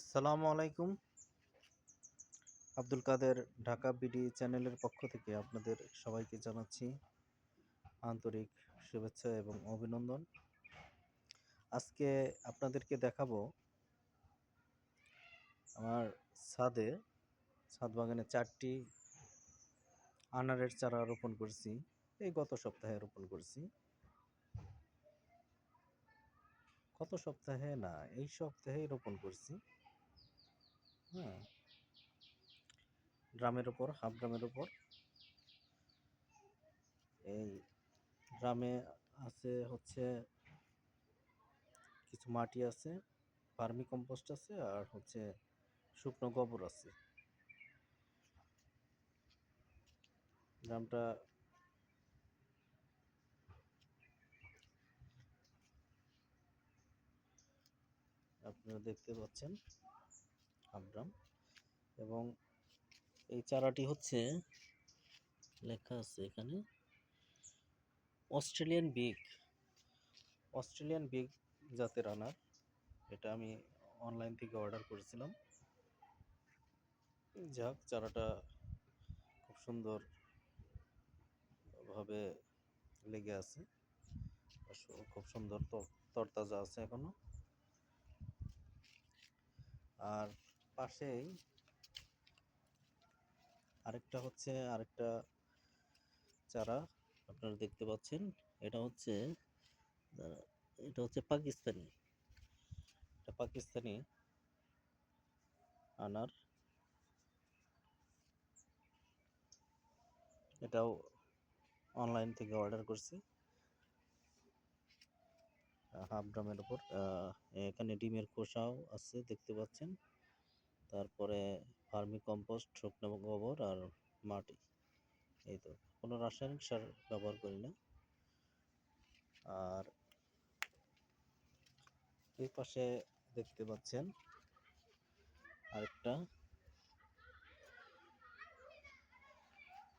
আসসালামু আলাইকুম। আব্দুল কাদের ঢাকা বিডি চ্যানেলের পক্ষ থেকে আপনাদের সবাইকে জানাচ্ছি আন্তরিক শুভেচ্ছা এবং অভিনন্দন। আজকে আপনাদেরকে দেখাবো আমার ছাদে, ছাদ বাগানে চারটি আনারের চারা রোপণ করছি। এই গত সপ্তাহে রোপণ করছি। গত সপ্তাহে না, এই সপ্তাহেই রোপণ করছি। হ্যাঁ ড্রামের ওপর হাফ ড্রামের ওপর এই ড্রামে আছে হচ্ছে কিছু মাটি আছে ফার্মি কম্পোস্ট আছে আর হচ্ছে শুকনো গোবর আছে। ড্রামটা আপনারা দেখতে পাচ্ছেন। হাফ ড্রাম এবং এই চারাটি হচ্ছে লেখা আছে এখানে, অস্ট্রেলিয়ান বিগ। অস্ট্রেলিয়ান বিগ জাতের আনার, এটা আমি অনলাইন থেকে অর্ডার করেছিলাম। যাক, চারাটা খুব সুন্দর ভাবে লেগে আছে। খুব সুন্দর তর- তরতাজা আছে এখনও। আর পাশেই। আরেকটা হচ্ছে, আরেকটা চারা আপনারা দেখতে পাচ্ছেন। এটা হচ্ছে এটা হচ্ছে পাকিস্তানি। এটা পাকিস্তানি আনার। এটাও অনলাইন থেকে অর্ডার করছি। হাফ ড্রামের উপর। এখানে ডিমের খোসাও আছে, দেখতে পাচ্ছেন। তারপরে ফার্মি কম্পোস্ট, শুকনো গোবর আর মাটি। এই তো, কোনো রাসায়নিক সার ব্যবহার করি না। আর এই পাশে দেখতে পাচ্ছেন আরেকটা।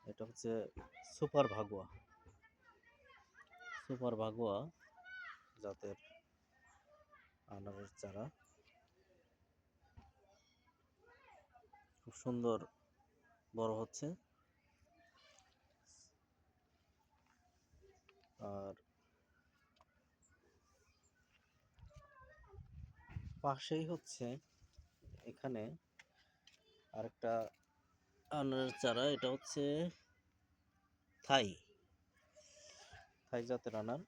এটা হচ্ছে সুপার ভাগুয়া। সুপার ভাগুয়া জাতের আনারের চারা। খুব সুন্দর বড় হচ্ছে। আর পাশেই হচ্ছে এখানে আরেকটা আনারের চারা, এটা হচ্ছে থাই থাই জাতের আনার।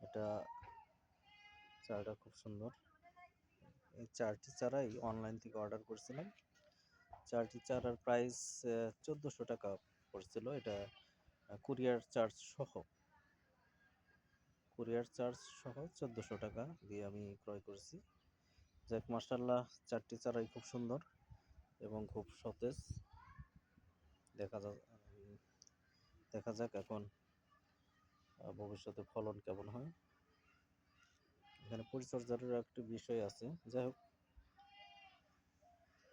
এটা চারাটা খুব সুন্দর। এই চারটি চারাই অনলাইন থেকে অর্ডার করেছিলাম। চারটি চারার প্রাইস চোদ্দোশো টাকা পড়ছিল। এটা কুরিয়ার চার্জ সহ। কুরিয়ার চার্জ সহ চোদ্দোশো টাকা দিয়ে আমি ক্রয় করেছি। যাক মার্শাল্লাহ চারটি চারাই খুব সুন্দর এবং খুব সতেজ। দেখা যা দেখা যাক এখন ভবিষ্যতে ফলন কেমন হয়। এখানে পরিচর্যারও একটি বিষয় আছে। যাই হোক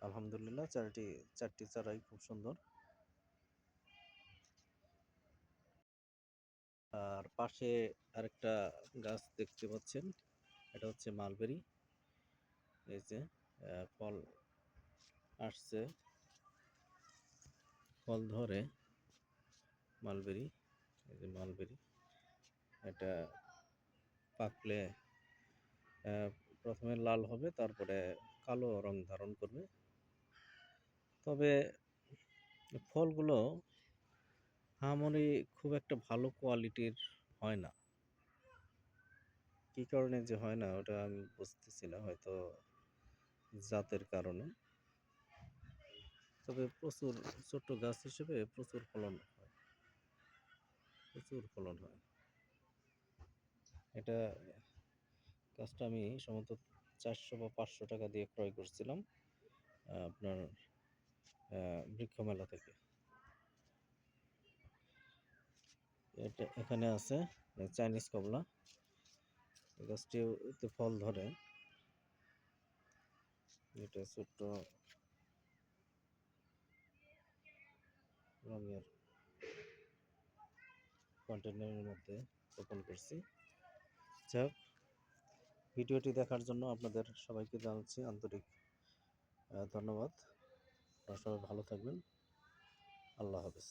আলহামদুলিল্লাহ চারটি চারটি চারাই খুব সুন্দর। আর পাশে আরেকটা গাছ দেখতে পাচ্ছেন, এটা হচ্ছে মালবেরি। এই যে ফল আসছে, ফল ধরে মালবেরি, এই যে মালবেরি। এটা পাকলে প্রথমে লাল হবে, তারপরে কালো রং ধারণ করবে। তবে ফলগুলো হামরি খুব একটা ভালো কোয়ালিটির হয় না। কী কারণে যে হয় না, ওটা আমি বুঝতেছি না, হয়তো জাতের কারণে। তবে প্রচুর ছোট্ট গাছ হিসেবে প্রচুর ফলন হয়। প্রচুর ফলন হয়। এটা গাছটা আমি সম্ভবত চারশো বা পাঁচশো টাকা দিয়ে ক্রয় করছিলাম আপনার বৃক্ষ মেলা থেকে। এটা এখানে আছে চাইনিজ কমলা। গাছটিতে ফল ধরে। এটা ছোট্ট রঙের কন্টেনারের মধ্যে রোপণ করছি। যাক ভিডিওটি দেখার জন্য আপনাদের সবাইকে জানাচ্ছি আন্তরিক ধন্যবাদ। আপনারা সবাই ভালো থাকবেন। আল্লাহ হাফেজ।